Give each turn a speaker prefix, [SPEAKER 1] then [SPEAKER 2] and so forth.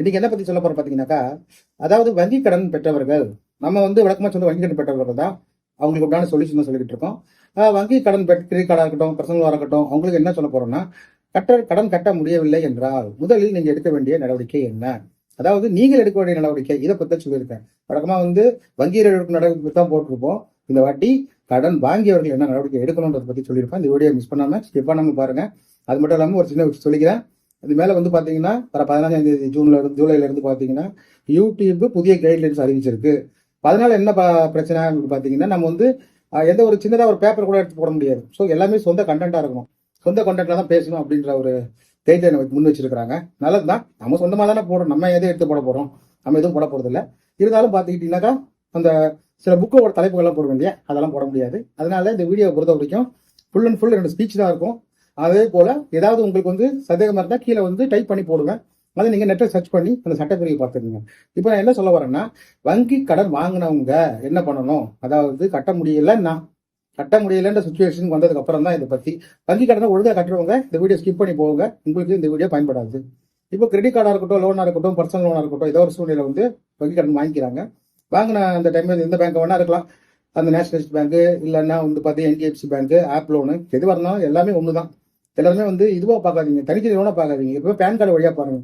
[SPEAKER 1] இன்றைக்கி என்ன பற்றி சொல்ல போகிறோம் பார்த்தீங்கன்னாக்கா அதாவது வங்கி கடன் பெற்றவர்கள் நம்ம வந்து விளக்கமா சொல்ல வங்கி கடன் பெற்றவர்கள் தான் அவங்களுக்கு உண்டான சொல்யூஷன் சொல்லிக்கிட்டு இருக்கோம். வங்கி கடன் பெற்ற கிரெடிட் கார்டாக இருக்கட்டும் பர்சனலாக இருக்கட்டும் அவங்களுக்கு என்ன சொல்ல போகிறோம்னா கட்ட கடன் கட்ட முடியவில்லை என்றால் முதலில் நீங்கள் எடுக்க வேண்டிய நடவடிக்கை என்ன? அதாவது நீங்கள் எடுக்க வேண்டிய நடவடிக்கை இதை பற்றி சொல்லியிருக்கேன். வழக்கமாக வந்து வங்கியில் எடுக்கும் நடவடிக்கை தான் போட்டிருப்போம். இந்த வாட்டி கடன் வாங்கியவர்கள் என்ன நடவடிக்கை எடுக்கணுன்றதை பற்றி சொல்லியிருப்பேன். இந்த வீடியோ மிஸ் பண்ணாமல் ஸ்கிப் பண்ணாமல் பாருங்கள் அது மட்டும் இல்லாமல் ஒரு சின்ன சொல்லிக்கிறேன். அது மேல வந்து பாத்தீங்கன்னா வர பதினஞ்சாம் தேதி ஜூன்ல இருந்து ஜூலைல இருந்து பாத்தீங்கன்னா யூடியூப் புதிய கைட்லைன்ஸ் அறிவிச்சிருக்கு. அதனால என்ன பிரச்சனை அப்படின்னு பாத்தீங்கன்னா நம்ம வந்து எந்த ஒரு சின்னதாக ஒரு பேப்பர் கூட எடுத்து போட முடியாது. ஸோ எல்லாமே சொந்த கண்டென்ட்டாக இருக்கணும். சொந்த கண்டென்ட்ல தான் பேசணும் அப்படின்ற ஒரு கைட்லைன் முன் வச்சிருக்கிறாங்க. நல்லது தான் நம்ம சொந்தமாக தானே போடுறோம். நம்ம எதையும் எடுத்து போட போகிறோம் நம்ம எதுவும் போட போகிறதில்ல இருந்தாலும் பார்த்துக்கிட்டீங்கன்னாக்கா அந்த சில புக்கோட தலைப்புகள்லாம் போட வேண்டிய அதெல்லாம் போட முடியாது. அதனால இந்த வீடியோவை பொறுத்த வரைக்கும் ஃபுல் அண்ட் ஃபுல் ரெண்டு ஸ்பீச் தான் இருக்கும். அதே போல ஏதாவது உங்களுக்கு வந்து சந்தேகமா இருந்தால் கீழே வந்து டைப் பண்ணி போடுவேன் அதை நீங்க நெட்டை சர்ச் பண்ணி அந்த சட்டப்பிரிவை பார்த்துக்கோங்க இப்போ நான் என்ன சொல்ல வரேன்னா வங்கி கடன் வாங்கினவங்க என்ன பண்ணணும்? அதாவது கட்ட முடியலன்னா கட்ட முடியலன்ற சுச்சுவேஷன் வந்ததுக்கு அப்புறம் தான் இதை பத்தி. வங்கி கடனை ஒழுங்காக கட்டுறவங்க இந்த வீடியோ ஸ்கிப் பண்ணி போவாங்க உங்களுக்கு இந்த வீடியோ பயன்படாது. இப்போ கிரெடிட் கார்டா இருக்கட்டும் லோனா இருக்கட்டும் பர்சனல் லோனா இருக்கட்டும் ஏதோ ஒரு சூழ்நிலை வந்து வங்கி கடன் வாங்கிக்கிறாங்க. வாங்கின அந்த டைமில் எந்த பேங்க் வேணா இருக்கலாம். அந்த நேஷனலிஸ்ட் பேங்க் இல்லைன்னா வந்து பார்த்தீங்கன்னா என்டிஎஃப்சி பேங்க் ஆப் லோனு எது வரணும் எல்லாமே ஒன்று தான் எல்லாருமே வந்து இதுவாக பார்க்காதீங்க தனிச்சு நிறுவனம் பார்க்காதீங்க. இப்போ பேன் கார்டு வழியாக பாருங்க.